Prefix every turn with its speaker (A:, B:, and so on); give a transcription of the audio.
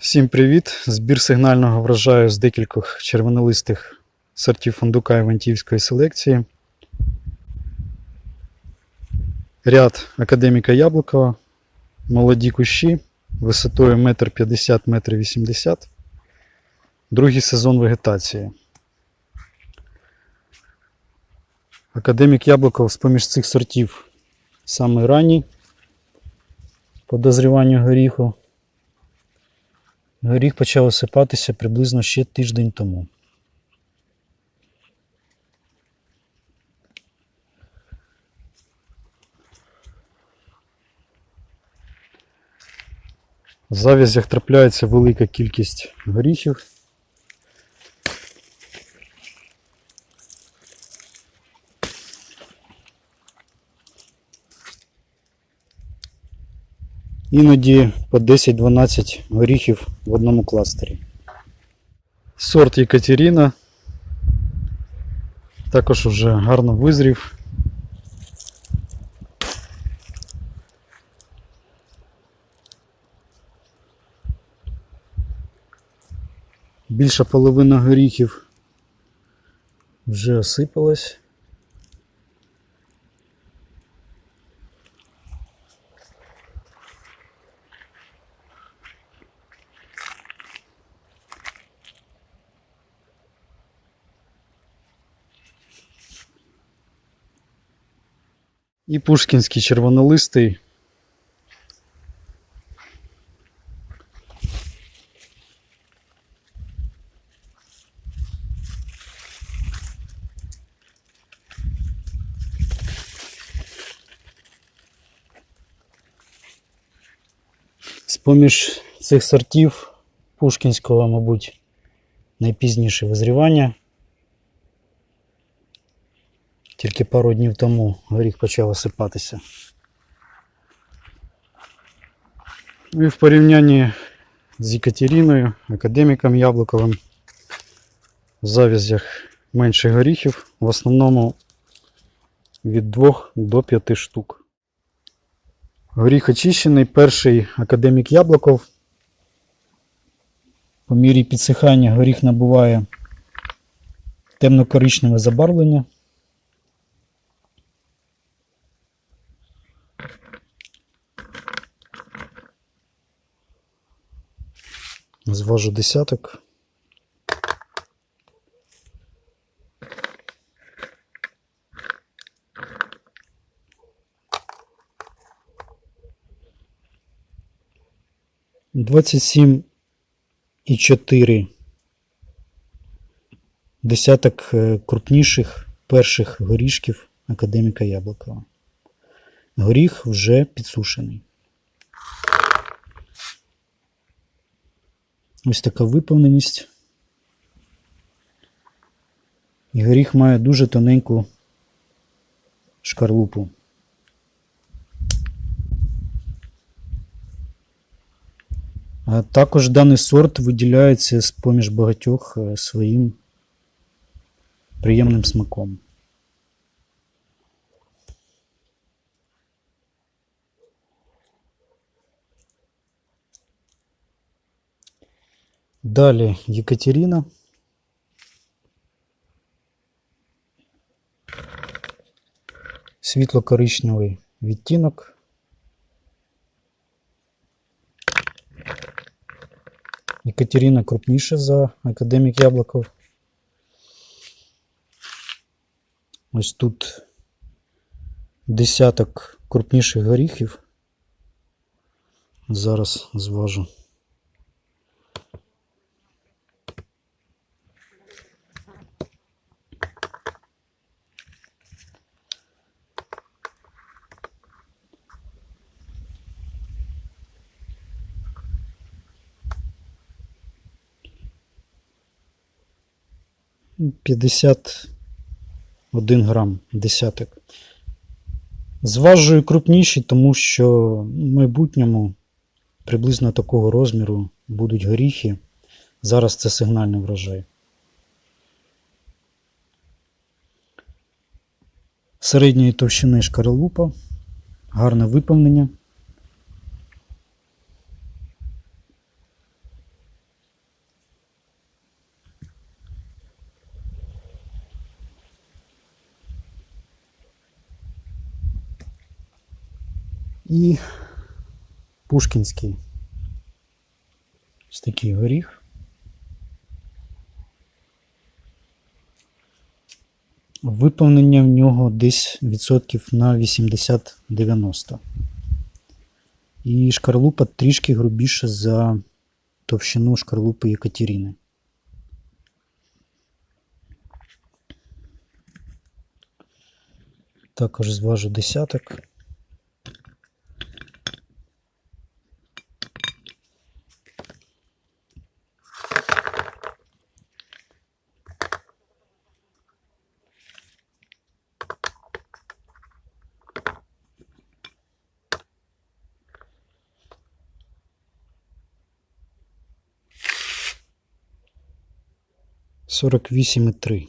A: Всім привіт! Збір сигнального врожаю з декількох червонолистих сортів фундука Івантівської селекції. Ряд академіка Яблукова, молоді кущі висотою 1,50 м, другий сезон вегетації. Академік Яблуков з-поміж цих сортів самий ранній по дозріванню горіху. Горіх почав осипатися приблизно ще тиждень тому. В зав'язях трапляється велика кількість горіхів. Іноді по 10-12 горіхів в одному кластері. Сорт Єкатеріна. Також вже гарно визрів. Більша половина горіхів вже осипалась. І пушкінський червонолистий. З-поміж цих сортів Пушкінського, мабуть, найпізніше визрівання. Тільки пару днів тому горіх почав осипатися. І в порівнянні з Екатериною, академіком Яблуковим, в зав'язях менше горіхів, в основному від 2 до 5 штук. Горіх очищений, перший академік Яблуков. По мірі підсихання горіх набуває темно-коричневе забарвлення. Зважу десяток. Двадцять сім і чотири десяток е, крупніших перших горішків академіка Яблукова. Горіх вже підсушений. Ось така виповненість. І горіх має дуже тоненьку шкарлупу. А також даний сорт виділяється з поміж багатьох е, своїм приємним смаком. Далі Єкатерина. Світло-коричневий відтінок. Екатерина крупніша за академік Яблоков. Ось тут десяток крупніших горіхів. Зараз зважу. П'ятдесят один грам десяток. Зважую крупніші, тому що в майбутньому приблизно такого розміру будуть горіхи. Зараз це сигнальний врожай. Середньої товщини шкаралупа, гарне виповнення. І Пушкінський. Ось такий горіх. Виповнення в нього десь відсотків на 80-90. І шкарлупа трішки грубіша за товщину шкарлупи Екатерини. Також зважу десяток. Сорок вісім і три.